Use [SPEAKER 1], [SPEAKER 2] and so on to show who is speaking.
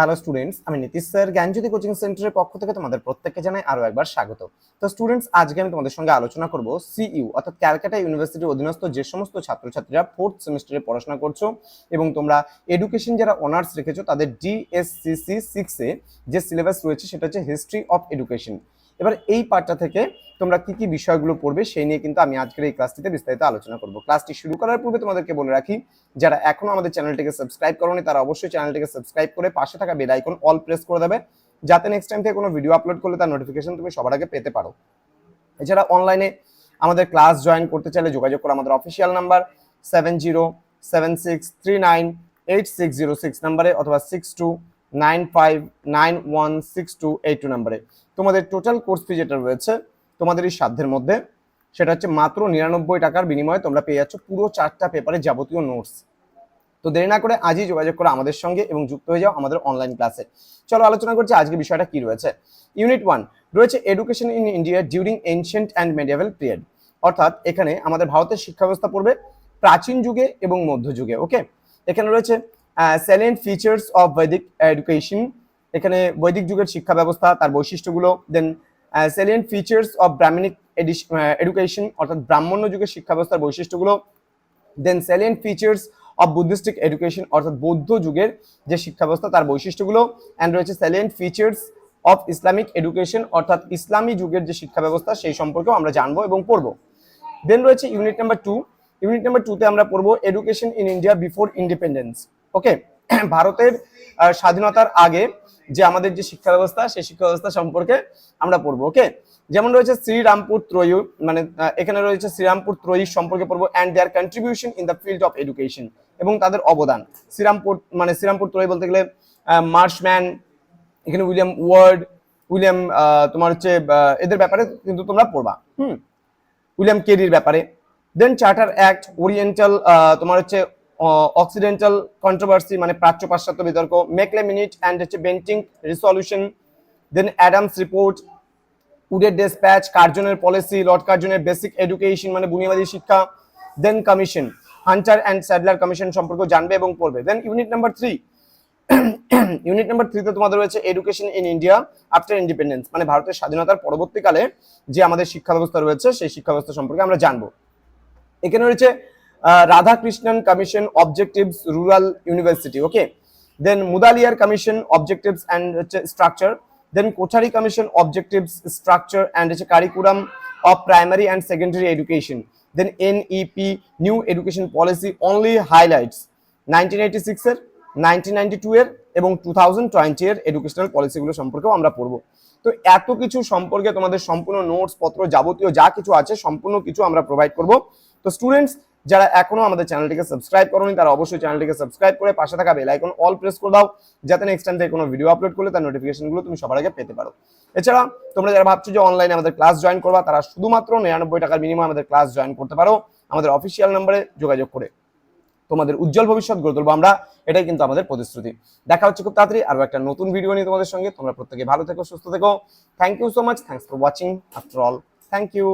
[SPEAKER 1] Hello students আমি Nitish sir. জ্ঞানজ্যোতি coaching সেন্টারের পক্ষ থেকে তোমাদের প্রত্যেককে জানাই আরও একবার স্বাগত। তো স্টুডেন্টস আজকে আমি তোমাদের সঙ্গে আলোচনা করব সিইউ অর্থাৎ ক্যালকাটা ইউনিভার্সিটির অধীনস্থ যে সমস্ত ছাত্রছাত্রীরা ফোর্থ সেমিস্টারে পড়াশোনা করছ এবং তোমরা এডুকেশন যারা অনার্স রেখেছো, তাদের ডিএসসিসি সিক্সে যে সিলেবাস রয়েছে, সেটা হচ্ছে হিস্ট্রি অফ এডুকেশন এবার এই পার্টটা থেকে তোমরা কি কি বিষয়গুলো পড়বে সেই নিয়ে কিন্তু আমি আজকের এই ক্লাসটিতে বিস্তারিত আলোচনা করব। ক্লাসটি শুরু করার পূর্বে তোমাদেরকে বলে রাখি, যারা এখনও আমাদের চ্যানেলটিকে সাবস্ক্রাইব করোনি, তারা অবশ্যই চ্যানেলটিকে সাবস্ক্রাইব করে পাশে থাকা বেল আইকন অল প্রেস করে দেবে, যাতে নেক্সট টাইম থেকে কোনো ভিডিও আপলোড করলে তার নোটিফিকেশন তুমি সবার আগে পেতে পারো। এছাড়া অনলাইনে আমাদের ক্লাস জয়েন করতে চাইলে যোগাযোগ করো আমাদের official number seven zero seven six three nine eight six zero six নাম্বারে অথবা six two nine five nine one six two eight two নাম্বারে। তোমাদের টোটাল কোর্স ফি যেটা রয়েছে, তোমাদের এই সাধ্যের মধ্যে, সেটা হচ্ছে মাত্র নিরানব্বই টাকার বিনিময়ে তোমরা পেয়ে যাচ্ছ পুরো চারটা পেপারে যাবতীয় নোটস তো দেরি না করে আজই যোগাযোগ করো আমাদের সঙ্গে এবং যুক্ত হয়ে যাও আমাদের অনলাইন ক্লাসে চলো আলোচনা করছি আজকে বিষয়টা কি রয়েছে। ইউনিট ওয়ান রয়েছে education in India during ancient and medieval period অর্থাৎ এখানে আমাদের ভারতের শিক্ষা ব্যবস্থা পড়বে প্রাচীন যুগে এবং মধ্যযুগে ওকে এখানে রয়েছে স্যালেন্ট ফিচার্স অফ বৈদিক এডুকেশন এখানে বৈদিক যুগের শিক্ষা ব্যবস্থা, তার বৈশিষ্ট্যগুলো then salient features of Brahmanic education অর্থাৎ ব্রাহ্মণ্য যুগের শিক্ষা ব্যবস্থার বৈশিষ্ট্যগুলো then salient features of Buddhistic education অর্থাৎ বৌদ্ধ যুগের যে শিক্ষা ব্যবস্থা, তার বৈশিষ্ট্যগুলো অ্যান্ড রয়েছে salient features of Islamic education অর্থাৎ ইসলামী যুগের যে শিক্ষা ব্যবস্থা, সেই সম্পর্কেও আমরা জানব এবং পড়ব। দেন রয়েছে unit number two unit number টুতে আমরা পড়ব education in India before independence okay ভারতের স্বাধীনতার আগে যে আমাদের যে শিক্ষা ব্যবস্থা সেই শিক্ষা ব্যবস্থা সম্পর্কে আমরা পড়ব ওকে যেমন রয়েছে শ্রীরামপুর ত্রয়ী মানে এখানে রয়েছে শ্রীরামপুর ত্রয়ী সম্পর্কে পড়ব and their contribution in the field of education এবং তাদের অবদান। শ্রীরামপুর মানে শ্রীরামপুর ত্রয়ী বলতে গেলে মার্শম্যান এখানে উইলিয়াম ওয়ার্ড, উইলিয়াম তোমার হচ্ছে এদের ব্যাপারে কিন্তু তোমরা পড়বা, হুম? উইলিয়াম কেরির ব্যাপারে। দেন চার্টার অ্যাক্ট ওরিয়েন্টাল তোমার হচ্ছে অক্সিডেন্টাল কন্ট্রোভার্সি মানে প্রাচ্য পাশ্চাত্য বিতর্ক মেকলে মিনিট অ্যান্ড হচ্ছে Bentinck resolution then Adams report উডের despatch কার্জনের পলিসি লর্ড কার্জনের বেসিক এডুকেশন মানে বুনিয়াদী শিক্ষা then commission Hunter and Sadler commission সম্পর্কে জানবে এবং পড়বে। Then unit number three unit number থ্রিতে তোমাদের রয়েছে education in India after independence মানে ভারতের স্বাধীনতার পরবর্তীকালে যে আমাদের শিক্ষা ব্যবস্থা রয়েছে, সেই শিক্ষা ব্যবস্থা সম্পর্কে আমরা জানব। এখানে রয়েছে Radhakrishnan commission objectives rural university okay then Mudaliar commission objectives and structure then Kothari commission objectives structure and হচ্ছে curriculum of primary and secondary education then NEP new education policy only highlights nineteen eighty সিক্সের nineteen ninety two এর এবং two thousand twenty এর educational পলিসিগুলো সম্পর্কেও আমরা পড়ব। তো এত কিছু সম্পর্কে তোমাদের সম্পূর্ণ নোটস পত্র যাবতীয় যা কিছু আছে সম্পূর্ণ কিছু আমরা প্রোভাইড করব। তো স্টুডেন্টস যারা এখনও আমাদের চ্যানেলটিকে সাবস্ক্রাইব করোনি, তারা অবশ্যই চ্যানেলটিকে সাবস্ক্রাইব করে পাশে থাকা বেল আইকন অল প্রেস করে দাও, যাতে নেক্সট টাইম থেকে কোনো ভিডিও আপলোড করলে তার নোটিফিকেশনগুলো তুমি সবার আগে পেতে পারো। এছাড়া তোমরা যারা ভাবছ যে অনলাইনে আমাদের ক্লাস জয়েন করবা, তারা শুধুমাত্র নিরানব্বই টাকার বিনিময়ে আমাদের ক্লাস জয়েন করতে পারো। আমাদের অফিসিয়াল নাম্বারে যোগাযোগ করে তোমাদের উজ্জ্বল ভবিষ্যৎ গড়ে তুলবো আমরা। এটাই কিন্তু আমাদের প্রতিশ্রুতি। দেখা হচ্ছে খুব তাড়াতাড়ি আরও একটা নতুন ভিডিও নিয়ে তোমাদের সঙ্গে। তোমরা প্রত্যেকে ভালো থেকো, সুস্থ থেকো। Thank you so much thanks for watching after all thank you